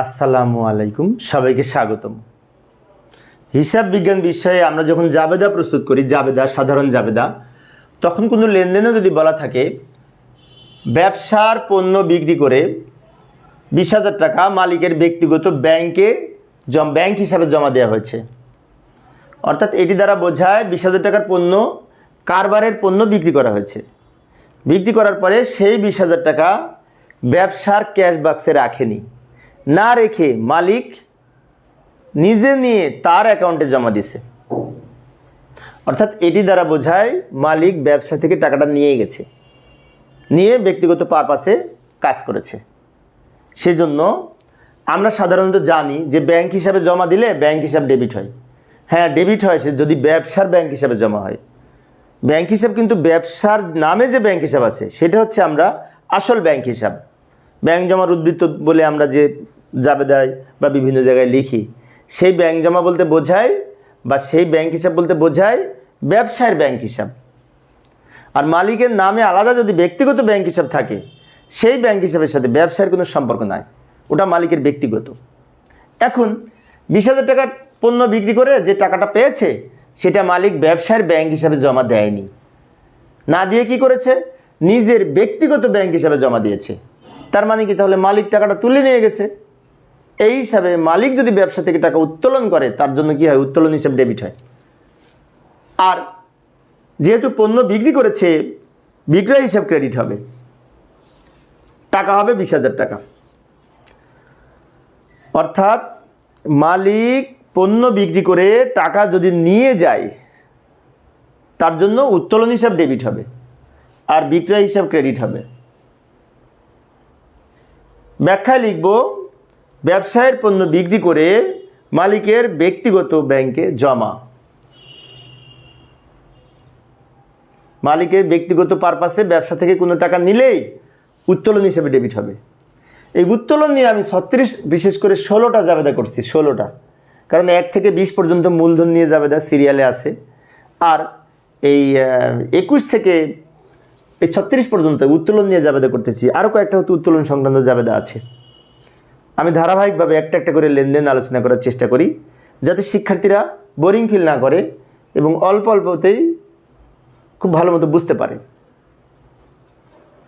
আসসালামু আলাইকুম, সবাইকে স্বাগতম। হিসাব বিজ্ঞান বিষয়ে আমরা যখন জাবেদা প্রস্তুত করি, জাবেদা, সাধারণ জাবেদা, তখন কোনো লেনদেনও যদি বলা থাকে, ব্যবসার পণ্য বিক্রি করে বিশ হাজার টাকা মালিকের ব্যক্তিগত ব্যাংকে জম ব্যাংক হিসাবে জমা দেওয়া হয়েছে। অর্থাৎ এটি দ্বারা বোঝায় বিশ হাজার টাকার পণ্য, কারবারের পণ্য বিক্রি করা হয়েছে। বিক্রি করার পরে সেই বিশ হাজার টাকা ব্যবসার ক্যাশ বাক্সে রাখেনি। না রেখে মালিক নিজে নিয়ে তার অ্যাকাউন্টে জমা দিছে। অর্থাৎ এটি দ্বারা বোঝায় মালিক ব্যবসা থেকে টাকাটা নিয়ে গেছে। নিয়ে ব্যক্তিগত পারপাসে কাজ করেছে। সেজন্য আমরা সাধারণত জানি যে ব্যাংক হিসাবে জমা দিলে ব্যাংক হিসাব ডেবিট হয়। হ্যাঁ ডেবিট হয় সে যদি ব্যবসার ব্যাংক হিসাবে জমা হয়। ব্যাংক হিসাব কিন্তু ব্যবসার নামে যে ব্যাংক হিসাব আছে, সেটা হচ্ছে আমরা আসল ব্যাংক হিসাব। ব্যাংক জমার উদ্বৃত্ত বলে আমরা যে জাবেদায় বা বিভিন্ন জায়গায় লিখি। সেই ব্যাংক জমা বলতে বোঝায় বা সেই ব্যাংক হিসাব বলতে বোঝায় ব্যবসায়ের ব্যাংক হিসাব। আর মালিকের নামে আলাদা যদি ব্যক্তিগত ব্যাংক হিসাব থাকে, সেই ব্যাংক হিসাবের সাথে ব্যবসায়ের কোনো সম্পর্ক নাই। ওটা মালিকের ব্যক্তিগত। এখন বিশ হাজার টাকার পণ্য বিক্রি করে যে টাকাটা পেয়েছে, সেটা মালিক ব্যবসায়ের ব্যাংক হিসাবে জমা দেয়নি। না দিয়ে কি করেছে? নিজের ব্যক্তিগত ব্যাংক হিসাবে জমা দিয়েছে। তার মানে কি? তাহলে মালিক টাকাটা তুলে নিয়ে গেছে। এই হিসাবে মালিক যদি ব্যবসা থেকে টাকা উত্তোলন করে, তার জন্য কি হয়? উত্তোলন হিসাব ডেবিট হয়। আর যেহেতু পণ্য বিক্রি করেছে, বিক্রয় হিসাব ক্রেডিট হবে। টাকা হবে বিশ হাজার টাকা। অর্থাৎ মালিক পণ্য বিক্রি করে টাকা যদি নিয়ে যায়, তার জন্য উত্তোলন হিসাব ডেবিট হবে। আর বিক্রয় হিসাব ক্রেডিট হবে। ব্যাখ্যায় লিখব ব্যবসায়ের পণ্য বিক্রি করে মালিকের ব্যক্তিগত ব্যাংকে জমা। মালিকের ব্যক্তিগত পারপাসে ব্যবসা থেকে কোনো টাকা নিলেই উত্তোলন হিসেবে ডেবিট হবে। এই উত্তোলন নিয়ে আমি ছত্রিশ, বিশেষ করে ষোলোটা জাবেদা করছি, ষোলোটা। কারণ এক থেকে বিশ পর্যন্ত মূলধন নিয়ে জাবেদা সিরিয়ালে আছে। আর এই একুশ থেকে এই ছত্রিশ পর্যন্ত উত্তোলন নিয়ে জাবেদা করতেছি। আরও কয়েকটা হয়তো উত্তোলন সংক্রান্ত জাবেদা আছে। আমি ধারাবাহিকভাবে একটা একটা করে লেনদেন আলোচনা করার চেষ্টা করি, যাতে শিক্ষার্থীরা বোরিং ফিল না করে এবং অল্প অল্পতেই খুব ভালো মতো বুঝতে পারে।